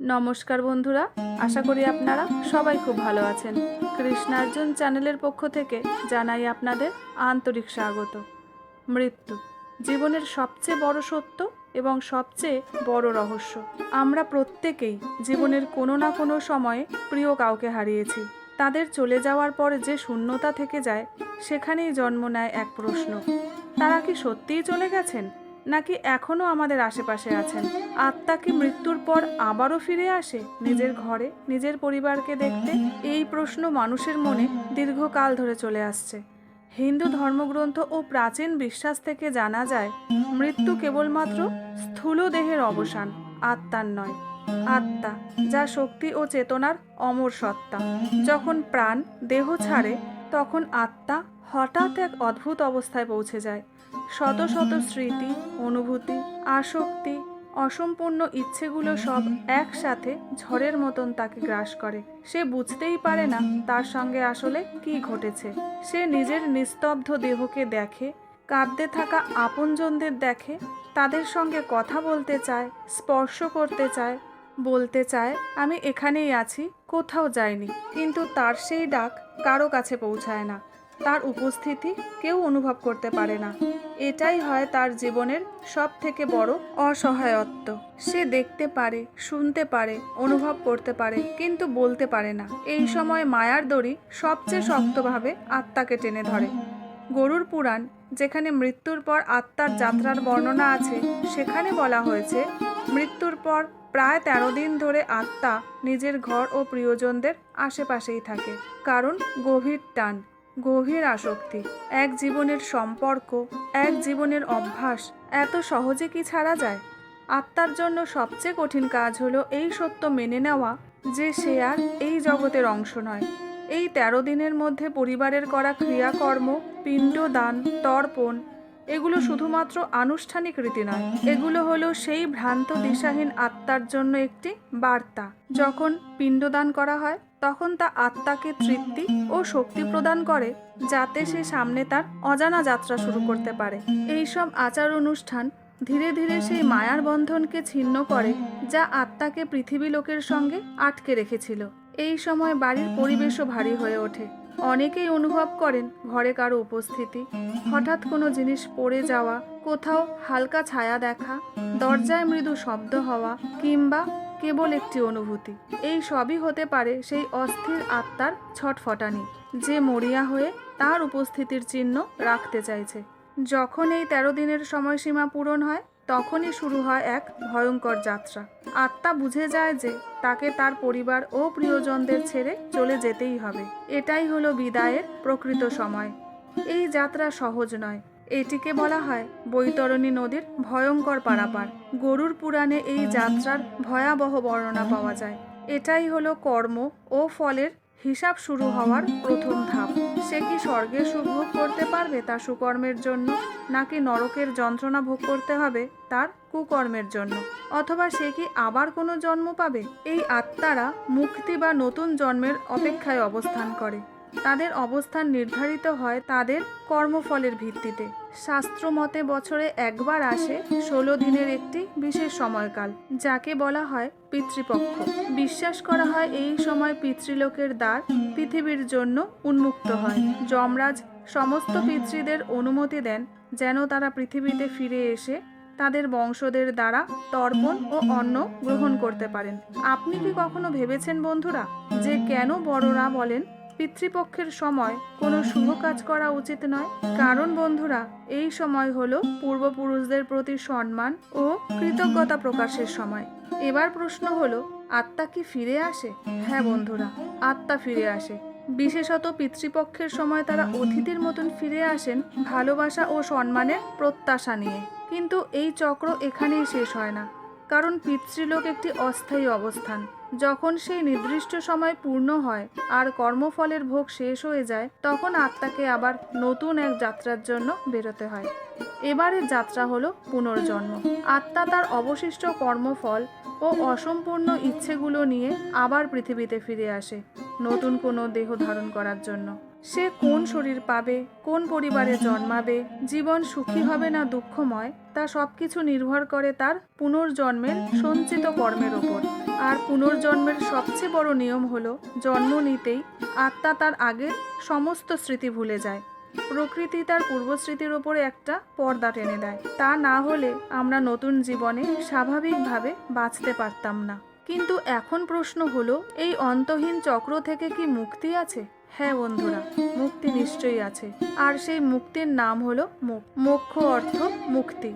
নমস্কার বন্ধুরা, আশা করি আপনারা সবাই খুব ভালো আছেন। কৃষ্ণার্জুন চ্যানেলের পক্ষ থেকে জানাই আপনাদের আন্তরিক স্বাগত। মৃত্যু, জীবনের সবচেয়ে বড় সত্য এবং সবচেয়ে বড় রহস্য। আমরা প্রত্যেকেই জীবনের কোনো না কোনো সময়ে প্রিয় কাউকে হারিয়েছি। তাদের চলে যাওয়ার পর যে শূন্যতা থেকে যায়, সেখানেই জন্ম নেয় এক প্রশ্ন। তারা কি সত্যিই চলে গেছেন? নাকি এখনও আমাদের আশেপাশে আছেন? আত্মা কি মৃত্যুর পর আবারও ফিরে আসে নিজের ঘরে, নিজের পরিবারকে দেখতে? এই প্রশ্ন মানুষের মনে দীর্ঘকাল ধরে চলে আসছে। হিন্দু ধর্মগ্রন্থ ও প্রাচীন বিশ্বাস থেকে জানা যায়, মৃত্যু কেবলমাত্র স্থূল দেহের অবসান, আত্মার নয়। আত্মা, যা শক্তি ও চেতনার অমর সত্তা। যখন প্রাণ, দেহ ছাড়ে, তখন আত্মা হঠাৎ এক অদ্ভুত অবস্থায় পৌঁছে যায়। শত শত স্মৃতি, অনুভূতি, আসক্তি, অসম্পূর্ণ ইচ্ছেগুলো সব একসাথে ঝড়ের মতন তাকে গ্রাস করে। সে বুঝতেই পারে না তার সঙ্গে আসলে কি ঘটেছে। সে নিজের নিস্তব্ধ দেহকে দেখে, কাঁদতে থাকা আপনজনদের দেখে, তাদের সঙ্গে কথা বলতে চায়, স্পর্শ করতে চায়, বলতে চায়, আমি এখানেই আছি, কোথাও যাইনি। কিন্তু তার সেই ডাক কারও কাছে পৌঁছায় না। তার উপস্থিতি কেউ অনুভব করতে পারে না। এটাই হয় তার জীবনের সব থেকে বড় অসহায়ত্ব। সে দেখতে পারে, শুনতে পারে, অনুভব করতে পারে, কিন্তু বলতে পারে না। এই সময় মায়ার দড়ি সবচেয়ে শক্তভাবে আত্মাকে টেনে ধরে। গরুর পুরাণ, যেখানে মৃত্যুর পর আত্মার যাত্রার বর্ণনা আছে, সেখানে বলা হয়েছে, মৃত্যুর পর প্রায় তেরো দিন ধরে আত্মা নিজের ঘর ও প্রিয়জনদের আশেপাশেই থাকে, কারণ গভীর টান। গভীর আসক্তি, এক জীবনের সম্পর্ক, এক জীবনের অভ্যাস, এত সহজে কি ছাড়া যায়? আত্মার জন্য সবচেয়ে কঠিন কাজ হলো এই সত্য মেনে নেওয়া যে সে আর এই জগতের অংশ নয়। এই তেরো দিনের মধ্যে পরিবারের করা ক্রিয়াকর্ম পিণ্ডদান তর্পণ, এগুলো শুধুমাত্র আনুষ্ঠানিক রীতি নয়। এগুলো হলো সেই ভ্রান্ত দিশাহীন আত্মার জন্য একটি বার্তা। যখন পিণ্ডদান করা হয় তখন তা আত্মাকে তৃপ্তি ও শক্তি প্রদান করে, যাতে সে সামনে তার অজানা যাত্রা শুরু করতে পারে। এই সব আচার অনুষ্ঠান ধীরে ধীরে সেই মায়ার বন্ধনকে ছিন্ন করে, যা আত্মাকে পৃথিবী লোকের সঙ্গে আটকে রেখেছিল। এই সময় বাড়ির পরিবেশও ভারী হয়ে ওঠে। অনেকেই অনুভব করেন, ঘরে কারও উপস্থিতি, হঠাৎ কোনো জিনিস পড়ে যাওয়া, কোথাও হালকা ছায়া দেখা, দরজায় মৃদু শব্দ হওয়া, কিংবা কেবল একটি অনুভূতি। এই সবই হতে পারে সেই অস্থির আত্মার ছটফটানি, যে মরিয়া হয়ে তার উপস্থিতির চিহ্ন রাখতে চাইছে। যখন এই তেরো দিনের সময়সীমা পূরণ হয়, তখনই শুরু হয় এক ভয়ঙ্কর যাত্রা। আত্মা বুঝে যায় যে তাকে তার পরিবার ও প্রিয়জনদের ছেড়ে চলে যেতেই হবে। এটাই হলো বিদায়ের প্রকৃত সময়। এই যাত্রা সহজ নয় এটিকে বলা হয় বৈতরণী নদীর ভয়ঙ্কর পারাপার। গরুর পুরাণে এই যাত্রার ভয়াবহ বর্ণনা পাওয়া যায়। এটাই হলো কর্ম ও ফলের হিসাব শুরু হওয়ার প্রথম ধাপ। সে কি স্বর্গে সুখ ভোগ করতে পারবে তার সুকর্মের জন্য, নাকি নরকের যন্ত্রণা ভোগ করতে হবে তার কুকর্মের জন্য? অথবা সে কি আবার কোনো জন্ম পাবে? এই আত্মারা মুক্তি বা নতুন জন্মের অপেক্ষায় অবস্থান করে। তাদের অবস্থান নির্ধারিত হয় তাদের কর্মফলের ভিত্তিতে। শাস্ত্র মতে বছরে একবার আসে ষোলো দিনের একটি বিশেষ সময়কাল, যাকে বলা হয় পিতৃপক্ষ। বিশ্বাস করা হয় এই সময় পিতৃলোকের দ্বার পৃথিবীর জন্য উন্মুক্ত হয়। যমরাজ সমস্ত পিতৃদের অনুমতি দেন যেন তারা পৃথিবীতে ফিরে এসে তাদের বংশদের দ্বারা তর্পণ ও অন্ন গ্রহণ করতে পারেন। আপনি কি কখনো ভেবেছেন বন্ধুরা যে কেন বড়রা বলেন পিতৃপক্ষের সময় কোনো শুভ কাজ করা উচিত নয়। কারণ বন্ধুরা, এই সময় হলো পূর্বপুরুষদের প্রতি সম্মান ও কৃতজ্ঞতা প্রকাশের সময়। এবার প্রশ্ন হলো, আত্মা কি ফিরে আসে? হ্যাঁ বন্ধুরা, আত্মা ফিরে আসে। বিশেষত পিতৃপক্ষের সময় তারা অতিথির মতন ফিরে আসেন ভালোবাসা ও সম্মানের প্রত্যাশা নিয়ে। কিন্তু এই চক্র এখানেই শেষ হয় না, কারণ পিতৃলোক একটি অস্থায়ী অবস্থান। যখন সেই নির্দিষ্ট সময় পূর্ণ হয় আর কর্মফলের ভোগ শেষ হয়ে যায়, তখন আত্মাকে আবার নতুন এক যাত্রার জন্য বেরোতে হয়। এবারের যাত্রা হলো পুনর্জন্ম। আত্মা তার অবশিষ্ট কর্মফল ও অসম্পূর্ণ ইচ্ছেগুলো নিয়ে আবার পৃথিবীতে ফিরে আসে, নতুন কোনো দেহ ধারণ করার জন্য। সে কোন শরীর পাবে, কোন পরিবারে জন্মাবে, জীবন সুখী হবে না দুঃখময়, তা সবকিছু নির্ভর করে তার পুনর্জন্মের সঞ্চিত কর্মের ওপর। আর পুনর্জন্মের সবচেয়ে বড় নিয়ম হলো, জন্ম নিতেই আত্মা তার আগের সমস্ত স্মৃতি ভুলে যায়। প্রকৃতি তার পূর্বস্মৃতির ওপরে একটা পর্দা টেনে দেয়। তা না হলে আমরা নতুন জীবনে স্বাভাবিকভাবে বাঁচতে পারতাম না। কিন্তু এখন প্রশ্ন হলো, এই অন্তহীন চক্র থেকে কি মুক্তি আছে? হ্যাঁ বন্ধুরা, মুক্তি নিশ্চয়ই আছে। আর সেই মুক্তির নাম হলো মোক্ষ অর্থ মুক্তি।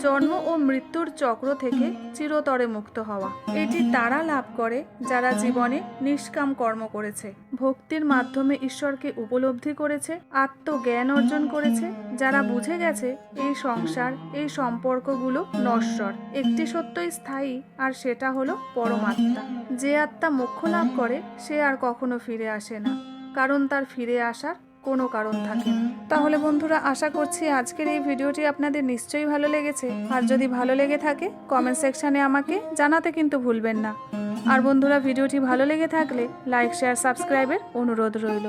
জন্ম ও মৃত্যুর চক্র থেকে চিরতরে মুক্ত হওয়া। এটি তারা লাভ করে যারা জীবনে নিষ্কাম কর্ম করেছে। ভক্তির মাধ্যমে ঈশ্বরকে উপলব্ধি করেছে, আত্মজ্ঞান অর্জন করেছে, যারা বুঝে গেছে এই সংসার, এই সম্পর্কগুলো নশ্বর। একটি সত্যই স্থায়ী আর সেটা হলো পরমাত্মা। যে আত্মা মোক্ষ লাভ করে, সে আর কখনো ফিরে আসে না। কারণ তার ফিরে আসার কোনো কারণ থাকে তাহলে বন্ধুরা, আশা করছি আজকের এই ভিডিওটি আপনাদের নিশ্চয়ই ভালো লেগেছে। আর যদি ভালো লেগে থাকে কমেন্ট সেকশানে আমাকে জানাতে কিন্তু ভুলবেন না। আর বন্ধুরা, ভিডিওটি ভালো লেগে থাকলে লাইক শেয়ার সাবস্ক্রাইবের অনুরোধ রইল।